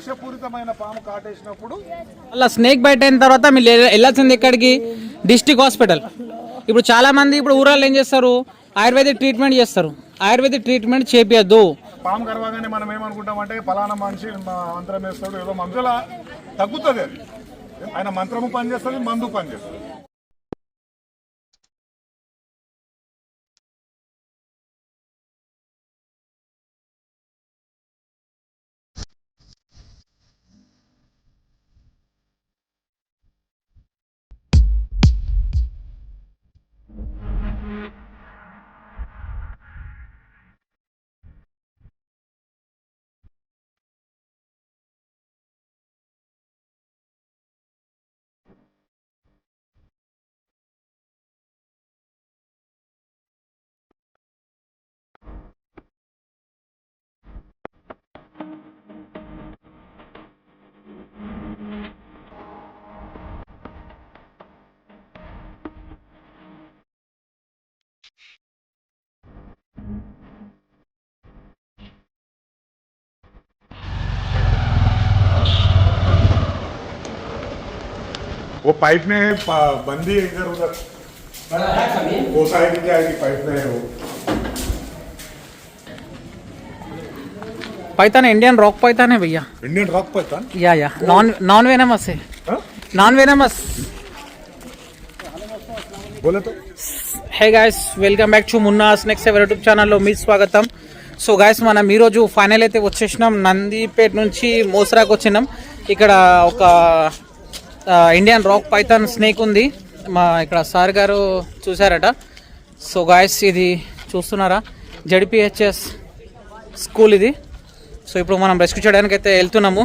విషపూరితమైన పాము కాటేసినప్పుడు అలా స్నేక్ బైట్ అయిన తర్వాత మీరు వెళ్ళ- వెళ్ళాల్సింది ఎక్కడికి? District hospital. ఇప్పుడు చాలా మంది ఇప్పుడు ఊరాళ్ళు ఏం చేస్తారు? ఆయుర్వేదిక్ ట్రీట్మెంట్ చేస్తారు. ఆయుర్వేదిక్ ట్రీట్మెంట్ చేపియద్దు. పాము కరవగానే మనం ఏమనుకుంటామంటే ఫలానా మనిషి మంత్రం వేస్తాడు ఏదో మందుల తగ్గుతుంది ఆయన మంత్రము పనిచేస్తుంది మందు పనిచేస్తుంది. वो पाइप में पा- बंदी है इधर उधर वो साइड क्या है पाइप में है वो పైతాన్ ఇండియన్ రాక్ పైతానే భయ్యా इंडियन रॉक पता yeah yeah non non venomous non venomous बोले तो hey guys welcome back to Munna snakes ever YouTube ఛానల్లో మీ స్వాగతం సో గాయస్ మనం ఈరోజు ఫైనల్ అయితే వచ్చేసినాం నందిపేట నుంచి మోసరాకు వచ్చినాం ఇక్కడ ఒక ఆ, ఇండియన్ రాక్ పైథాన్ స్నేక్ ఉంది. మా ఇక్కడ సార్ గారు చూసారట సో గాయస్ ఇది చూస్తున్నారా? జడిపిహెచ్ఎస్ స్కూల్ ఇది. సో ఇప్పుడు మనం రెస్క్యూ చేయడానికి అయితే వెళ్తున్నాము.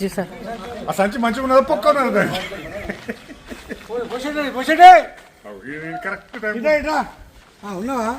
జీ సార్ ఆ సంచి మంచిగా ఉన్నదా? పొక్క ఉన్నదా కరెక్ట్ టైం ఉన్నావా?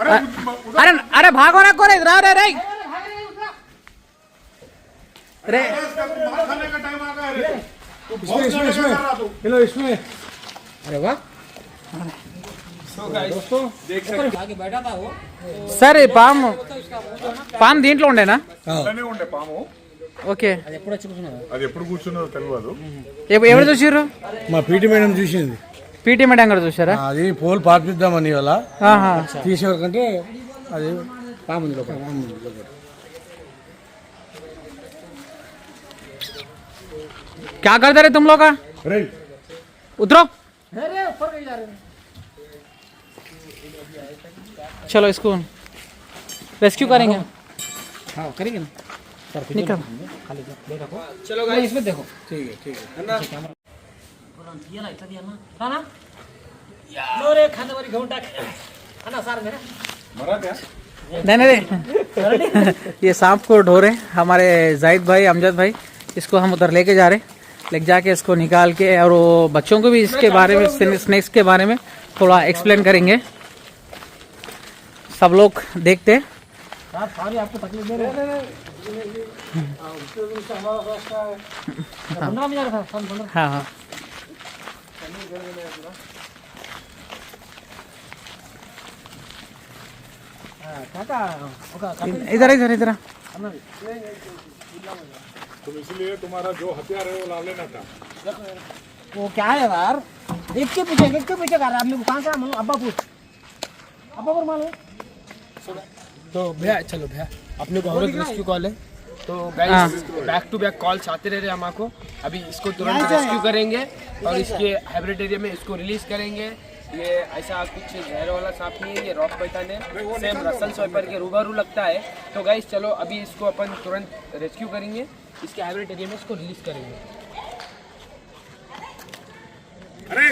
अरे अरे तुम इधर आ जाओ रे तुम इधर आओ अरे उधर- उधर అరే అరే భాగవరా కోరే రా రే రే రే मार खाने का टाइम आ गया रे तू इसमें बहुत इसमें ज्यादा इसमें कर रहा तू। हेलो इसमें अरे वाह సార్ ఈ పాము పాము దీంట్లో ఉండేనా ఇలానే ఉండే పాము ఓకే అది ఎప్పుడు కూర్చున్నదో తెలియదు ఎవ- ఎవరు చూసారు మా పీటీ మేడం చూసింది పీటీ మేడం గారు చూసారా అది పోల్ పార్పిద్దామని ఇవాళ ఆహా తీసేవరకంటే అది పాముంది లోపల పాముంది లోపల क्या करते रहे तुम लोग का अरे उतरो चलो इसको रेस्क्यू करेंगे हाँ करेंगे ना निकल चलो गाइस इसमें देखो ठीक है ठीक है मरा क्या नहीं नहीं ये सांप को ढो रहे हमारे जाहिद भाई अमजद भाई इसको हम उधर लेके जा रहे लेके जाके इसको निकाल के और वो बच्चों को भी इसके बारे में स्नेक्स के बारे में थोड़ा एक्सप्लेन करेंगे। सब लोग देखते हैं। हाँ हाँ। इधर इधर इधर। तुम इसलिए तुम्हारा जो हथियार है वो ला लेना था। वो क्या है यार? एक के पीछे एक के पीछे कर रहा है। आपने कहाँ से मालूम? अब्बा पूछ अब्बा पर मालूम तो भैया चलो भैया। अपने को औरत रेस्क्यू कॉल है। तो। Guys back to back calls आते रह रहे हैं हमको अभी इसको तुरंत रेस्क्यू करेंगे और इसके हाइब्रिड एरिया में इसको रिलीज़ करेंगे। ये ऐसा कुछ जहर वाला सांप नहीं है ये रॉक पैथन है। सेम रसल स्वाइपर के रूबरू लगता है। तो गाइस चलो अभी इसको अपन तुरंत रेस्क्यू करेंगे। इसके हाइब्रिड एरिया में इसको रिलीज़ करेंगे। अरे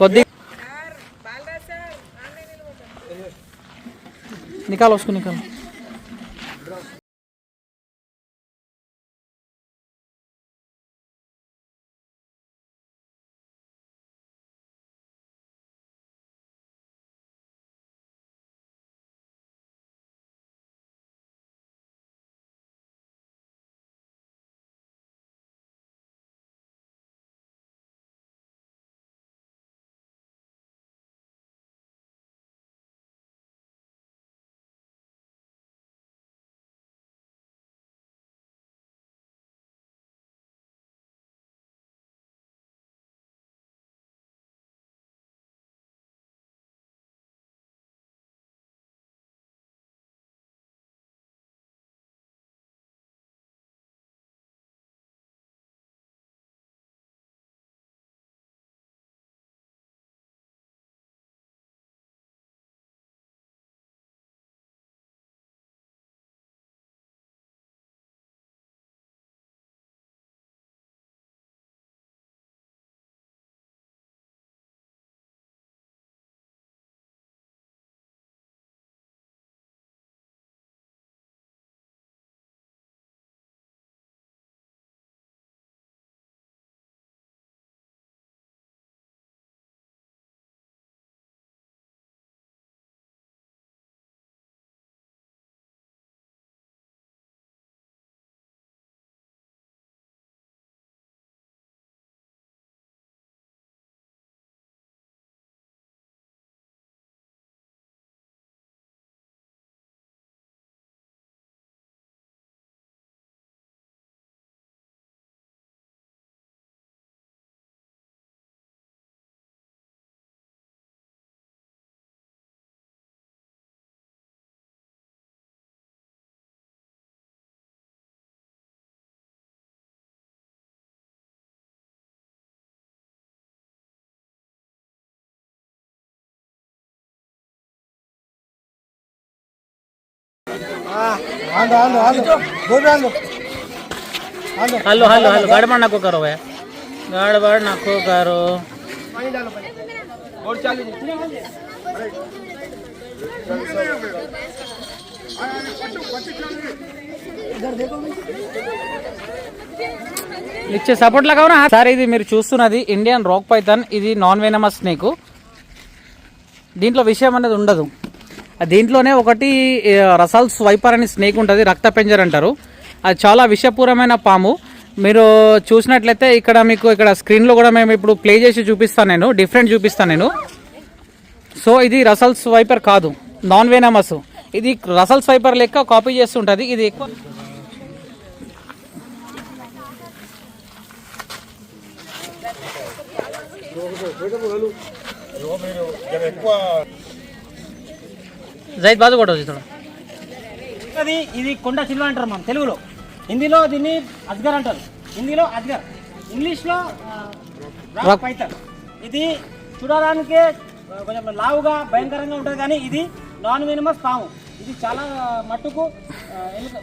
కొద్ది నికాల్ వస్తు నికాల్. ఆందో ఆందో ఆందో గోబీ ఆందో హలో హలో హలో గడబడ్ నాకు కరో భయ గడబడ్ నాకు కరో और चालू जी ఇచ్చే సపోర్ట్ లాగా సార్ ఇది మీరు చూస్తున్నది ఇండియన్ రాక్ పైథాన్ ఇది నాన్ వెనమస్ స్నేక్ దీంట్లో విషయం అనేది ఉండదు ఆ దీంట్లోనే ఒకటి ఏ, రసల్ స్వైపర్ స్నేక్ ఉంటుంది రక్త పెంజర్ అంటారు. అది చాలా విషపూరమైన పాము. మీరు చూసినట్లయితే ఇక్కడ మీకు ఇక్కడ స్క్రీన్లో కూడా మేము ఇప్పుడు ప్లే చేసి చూపిస్తాను నేను డిఫరెంట్ చూపిస్తాను నేను. సో ఇది రసల్ స్వైపర్ కాదు నాన్ వెనమస్. ఇది రసల్ స్వైపర్ లెక్క కాపీ చేస్తుంటుంది ఇది ఎక్కువ ఎక్కువ జైద్ బాజు కూడా చూస్తాడు అది ఇది కొండ చిల్వ అంటారు మనం తెలుగులో. హిందీలో దీన్ని అజ్గర్ అంటారు. హిందీలో అజ్గర్. ఇంగ్లీష్లో రాక్. పైథాన్. ఇది చూడడానికే కొంచెం లావుగా భయంకరంగా ఉంటుంది కానీ ఇది నాన్ వెనిమస్ పాము. ఇది చాలా మట్టుకు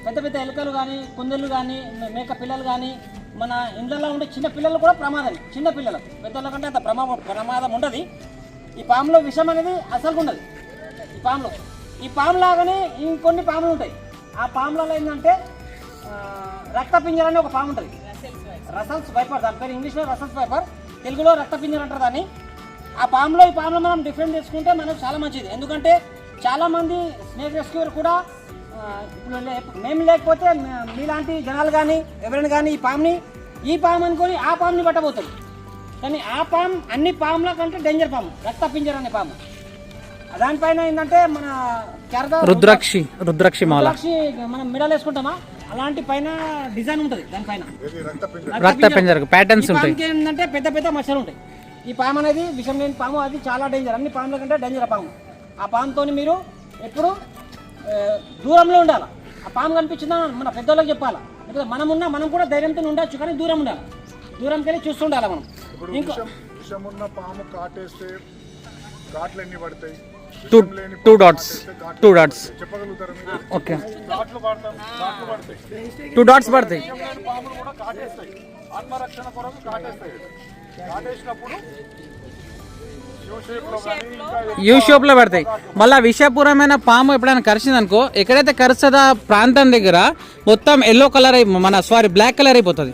పెద్ద పెద్ద ఎలుకలు కానీ కుందేళ్ళు కానీ మేక పిల్లలు కానీ మన ఇండ్లలో ఉండే చిన్న పిల్లలు కూడా ప్రమాదం చిన్న పిల్లలు. పెద్దల కంటే అంత ప్రమాదం ప్రమాదం ఉండదు. ఈ పాములో విషం అనేది అసలు ఉండదు ఈ పాములో. ఈ పాము లాగానే ఇంకొన్ని పాములు ఉంటాయి. ఆ పాములలో ఏంటంటే రక్త పింజర అనే ఒక పాము ఉంటుంది. రసల్స్ వైపర్ దాని పేరు ఇంగ్లీష్లో రసల్స్ వైపర్. తెలుగులో రక్త పింజర అంటారు దాన్ని. ఆ పాములో ఈ పాములో మనం డిఫరెంట్ చేసుకుంటే మనకు చాలా మంచిది. ఎందుకంటే చాలామంది స్నేక్ రెస్క్యూర్ కూడా ఇప్పుడు మేము లేకపోతే మీలాంటి జనాలు కానీ ఎవరైనా కానీ ఈ పాముని ఈ పాము అనుకొని ఆ పాముని పట్టబోతుంది కానీ ఆ పాము అన్ని పాముల కంటే డేంజర్ పాము రక్త పింజర్ అనే పాము. దానిపైన ఏంటంటే మన కేరళ రుద్రాక్షి రుద్రాక్షి మాల రుద్రాక్షి మనం మిడల్ వేసుకుంటామా? అలాంటి పైన డిజైన్ ఉంటుంది దానిపైన. రక్త పింజ రక్త పింజర ప్యాటర్న్స్ ఈ ఉంటాయి. ఏంటంటే పెద్ద పెద్ద మచ్చలు ఉంటాయి. ఈ పాము అనేది విషం లేని పాము అది చాలా డేంజర్ అన్ని పాముల కంటే డేంజర్ పాము. ఆ పాముతో మీరు ఎప్పుడు దూరంలో ఉండాలి? ఆ పాము కనిపించిందా? మన పెద్దోళ్ళకి చెప్పాలా? లేకపోతే మనం ఉన్నా మనం కూడా ధైర్యంతో ఉండొచ్చు కానీ దూరం ఉండాలి? దూరంకి వెళ్ళి చూస్తుండాలి మనం? ఇంకో విషం విషం ఉన్న పాము కాటేస్తే ఘాట్లు ఎన్ని పడతాయి? Two two dots two dots okay two dots పడతాయి. యూ షాప్లో పడతాయి. పెడతాయి మళ్ళీ విషపూరమైన పాము ఎప్పుడైనా కరిచింది అనుకో ఎక్కడైతే కరుస్తుందో ఆ ప్రాంతం దగ్గర మొత్తం ఎల్లో కలర్ అయి మన సారీ బ్లాక్ కలర్ అయిపోతుంది.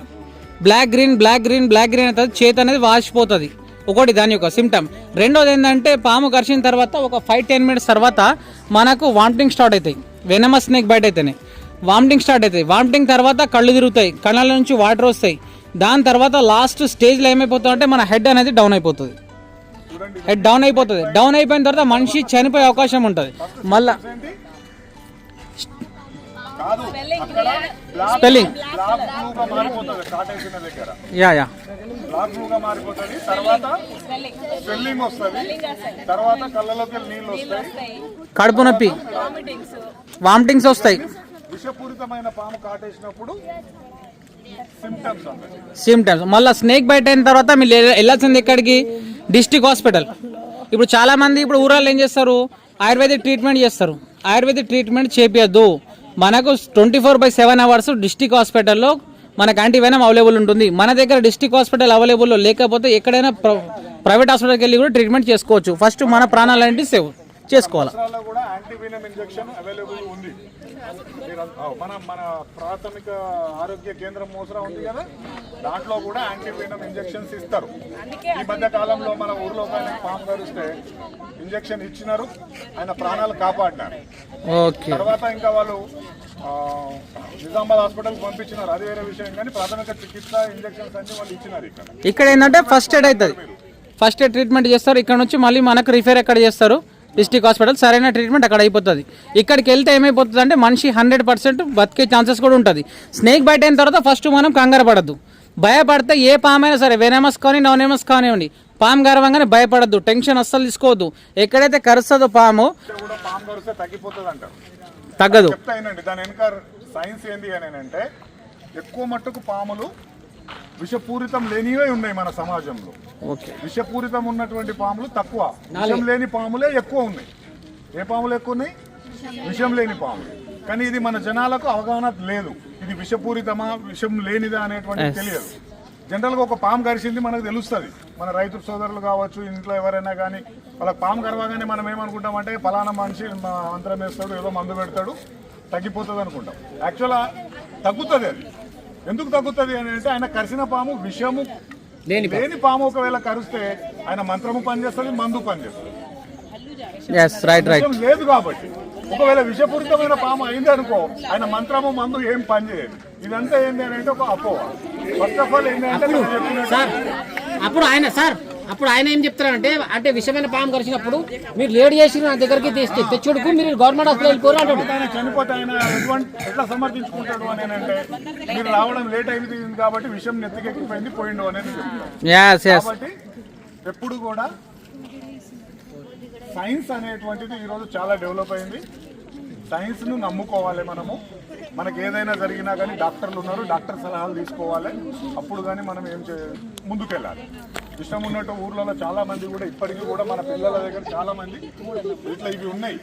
Black green black green black green అవుతుంది చేతి అనేది వాసిపోతుంది. ఒకటి దాని యొక్క సిమ్టమ్ రెండోది ఏంటంటే పాము కరిచిన తర్వాత ఒక ఫైవ్ టెన్ మినిట్స్ తర్వాత మనకు వామిటింగ్ స్టార్ట్ అవుతాయి వెనమ స్నేక్ బయట అయితేనే. వామిటింగ్ స్టార్ట్ అవుతాయి వామిటింగ్ తర్వాత కళ్ళు తిరుగుతాయి. కళ్ళ నుంచి వాటర్ వస్తాయి. దాని తర్వాత లాస్ట్ స్టేజ్లో ఏమైపోతుంది అంటే మన హెడ్ అనేది డౌన్ అయిపోతుంది. హెడ్ డౌన్ అయిపోతుంది. డౌన్ అయిపోయిన తర్వాత మనిషి చనిపోయే అవకాశం ఉంటుంది. మళ్ళా స్పెల్లింగ్ యా యా. బ్లాక్ బ్లూగా మారిపోతుంది. తర్వాత స్వెల్లింగ్ వస్తుంది. తర్వాత కళ్ళలోకి నీళ్ళు వస్తాయి. కడుపు నొప్పి. వామిటింగ్స్ వస్తాయి. విషపూరితమైన పాము కాటేసినప్పుడు సిమ్టమ్స్ మళ్ళీ స్నేక్ బైట్ అయిన తర్వాత మీరు వెళ్ళ- వెళ్ళాల్సింది ఎక్కడికి? డిస్టిక్ హాస్పిటల్ ఇప్పుడు చాలా మంది ఇప్పుడు ఊరాళ్ళు ఏం చేస్తారు? ఆయుర్వేదిక్ ట్రీట్మెంట్ చేస్తారు. ఆయుర్వేదిక్ ట్రీట్మెంట్ చేపియద్దు. మనకు twenty four by seven hours district హాస్పిటల్లో మనకు యాంటీవెనం అవైలబుల్ ఉంటుంది. మన దగ్గర డిస్టిక్ హాస్పిటల్ అవైలబుల్లో లేకపోతే ఎక్కడైనా ప్రైవేట్ హాస్పిటల్కి వెళ్ళి కూడా ట్రీట్మెంట్ చేసుకోవచ్చు. ఫస్ట్ మన ప్రాణాలు సేవ్ చేసుకోవాలి? మన మన ప్రాథమిక ఆరోగ్య కేంద్రం మోసరా ఉంది కదా? దాంట్లో కూడా యాంటీవీనమ్ ఇంజెక్షన్స్ ఇస్తారు. ఈ మధ్య కాలంలో మన ఊర్లో ఆయన పాము కరిస్తే ఇంజెక్షన్ ఇచ్చినారు ఆయన ప్రాణాలు కాపాడినారు. ఓకే. తర్వాత ఇంకా వాళ్ళు ఆ, నిజామాబాద్ హాస్పిటల్కి పంపించినారు. అది వేరే విషయం కానీ ప్రాథమిక చికిత్స ఇంజెక్షన్స్ అన్ని వాళ్ళు ఇచ్చినారు ఇక్కడ. ఇక్కడ ఏంటంటే ఫస్ట్ ఎయిడ్ అవుతుంది. ఫస్ట్ ఎయిడ్ ట్రీట్మెంట్ చేస్తారు. ఇక్కడ నుంచి మళ్ళీ మనకు రిఫేర్ ఎక్కడ చేస్తారు? డిస్టిక్ హాస్పిటల్ సరైన ట్రీట్మెంట్ అక్కడ అయిపోతుంది. ఇక్కడికి వెళ్తే ఏమైపోతుంది అంటే మనిషి హండ్రెడ్ పర్సెంట్ బతికే ఛాన్సెస్ కూడా ఉంటుంది. స్నేక్ బైట్ అయిన తర్వాత ఫస్ట్ మనం కంగారు పడద్దు. భయపడితే ఏ పామైనా సరే వెనమస్ కానీ నవనెమస్ కానివ్వండి పాము గర్వంగానే భయపడద్దు టెన్షన్ అస్సలు తీసుకోవద్దు. ఎక్కడైతే కరుస్తుందో పాము పాము తగ్గదు. సైన్స్ అని అంటే ఎక్కువ మట్టుకు పాములు విషపూరితం లేనివే ఉన్నాయి మన సమాజంలో. ఓకే. విషపూరితం ఉన్నటువంటి పాములు తక్కువ. విషం లేని పాములే ఎక్కువ ఉన్నాయి. ఏ పాములు ఎక్కువ ఉన్నాయి? విషం లేని పాములు. కానీ ఇది మన జనాలకు అవగాహన లేదు. ఇది విషపూరితమా విషం లేనిదా అనేటువంటి తెలియదు. జనరల్గా ఒక పాము కరిచింది మనకు తెలుస్తుంది. మన రైతు సోదరులు కావచ్చు ఇంట్లో ఎవరైనా కానీ వాళ్ళకి పాము కరవగానే మనం ఏమనుకుంటామంటే ఫలానా మనిషి మా మంత్రం వేస్తాడు ఏదో మందు పెడతాడు తగ్గిపోతుంది అనుకుంటాం యాక్చువల్గా తగ్గుతుంది అది. ఎందుకు తగ్గుతుంది అని అంటే ఆయన కరిసిన పాము విషము లేని పాము. ఒకవేళ కరిస్తే ఆయన మంత్రము పనిచేస్తుంది మందు పనిచేస్తుంది. లేదు కాబట్టి. ఒకవేళ విషపూరితమైన పాము అయింది అనుకో ఆయన మంత్రము మందు ఏం పనిచేయదు ఇదంతా ఏంటి అని అంటే ఒక అపోహ. ఫస్ట్ ఆఫ్ ఆల్ ఏంటంటే అప్పుడు ఆయన సార్ అప్పుడు ఆయన ఏం చెప్తారంటే అంటే విషమైన పాము కరిచినప్పుడు మీరు లేట్ చేసి నా దగ్గరికి తెచ్చి తెచ్చుడుకు మీరు గవర్నమెంట్ హాస్పిటల్ వెళ్ళిపోరు అంటాడు. ఆయన చనిపోతే ఆయన ఎట్లా సమర్థించుకుంటాడు అని అంటే మీరు రావడం లేట్ అయింది కాబట్టి విషయం నెత్తికెక్కిపోయింది పోయిండు అనేది కాబట్టి ఎప్పుడు కూడా సైన్స్ అనేటువంటిది ఈరోజు చాలా డెవలప్ అయింది. సైన్స్ను నమ్ముకోవాలి మనము. మనకి ఏదైనా జరిగినా కానీ డాక్టర్లు ఉన్నారు డాక్టర్ సలహాలు తీసుకోవాలి. అప్పుడు కానీ మనం ఏం చే ముందుకెళ్ళాలి. ఇష్టం ఉన్నట్టు ఊర్లలో చాలామంది కూడా ఇప్పటికీ కూడా మన పిల్లల దగ్గర చాలామంది ఇట్లా ఇవి ఉన్నాయి.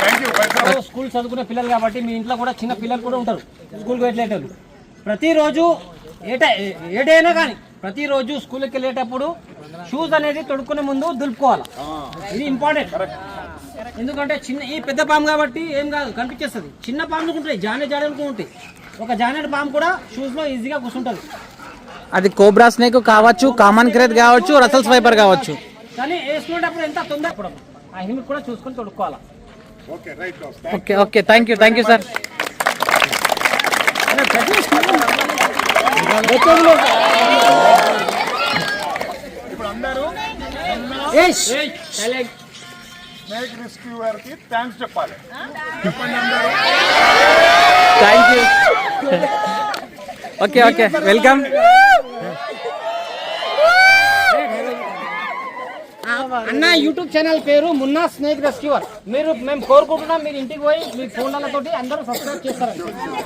థ్యాంక్ యూ స్కూల్ చదువుకునే పిల్లలు కాబట్టి మీ ఇంట్లో కూడా చిన్న పిల్లలు కూడా ఉంటారు. స్కూల్కి వెళ్ళేటప్పుడు ప్రతిరోజు ఏ ఏడైనా కానీ ప్రతిరోజు స్కూల్కి వెళ్ళేటప్పుడు షూస్ అనేది తొడుక్కునే ముందు దులుపుకోవాలి? ఇది ఇంపార్టెంట్ ఎందుకంటే చిన్న ఈ పెద్ద పాము కాబట్టి ఏం కాదు కనిపించేస్తుంది. చిన్న పాములు ఉంటాయి జానే జాడలకు ఉంటాయి. ఒక జానెట్ పాము కూడా షూస్లో ఈజీగా కూర్చుంటుంది. అది కోబ్రా స్నేక్ కావచ్చు కామన్ క్రేత్ కావచ్చు రసల్స్ వైపర్ కావచ్చు. కానీ వేసుకునేటప్పుడు ఎంత తొందర ఆ హెల్మెట్ కూడా చూసుకొని తొడుక్కోవాలి? Okay right okay okay thank you thank you sir అందరూ స్నేక్ రెస్క్యూవర్కి థ్యాంక్స్ చెప్పాలి చెప్పండి అందరూ thank you okay okay welcome అన్న యూట్యూబ్ ఛానల్ పేరు మున్నా స్నేక్ రెస్క్యూవర్ మీరు మేము కోరుకుంటున్నాం మీరు ఇంటికి పోయి మీ ఫోన్లతోటి అందరూ సబ్స్క్రైబ్ చేస్తారు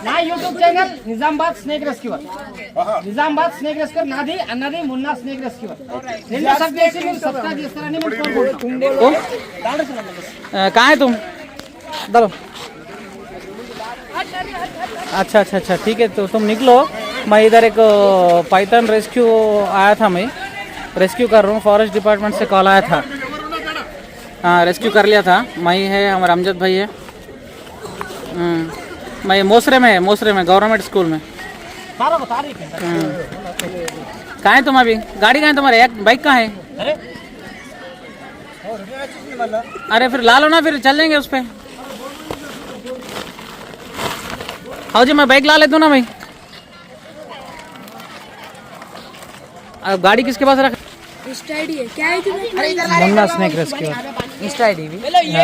నా YouTube channel Nizamabad snake rescuer Nizamabad snake rescuer నాది అన్నది మున్నా స్నేక్ రెస్క్యూవర్ రెండు సబ్ చేసి మీరు సబ్స్క్రైబ్ చేస్తారని మేము కోరుకుంటున్నాం कहाँ है तुम चलो अच्छा अच्छा अच्छा ठीक है तो तुम निकलो मैं इधर एक पाइथन रेस्क्यू आया था मैं रेस्क्यू कर रहा हूँ। फॉरेस्ट डिपार्टमेंट से कॉल आया था। हाँ रेस्क्यू कर लिया था। मई है हमारा अमजद भाई है। हम्म, मैं मोसरे में है मोसरे में गवर्नमेंट स्कूल में। हम्म। कहाँ है तुम अभी? गाड़ी कहाँ है तुम्हारे? एक बाइक कहाँ है? अरे। अरे फिर ला लो ना फिर चल जाएँगे उस पर हाँ जी मैं बाइक ला लेता हूँ ना भाई। अब गाड़ी किसके पास रख इंस्टा आईडी है। क्या है तुम्हें? Munna snake rescue insta ID भी। Yes.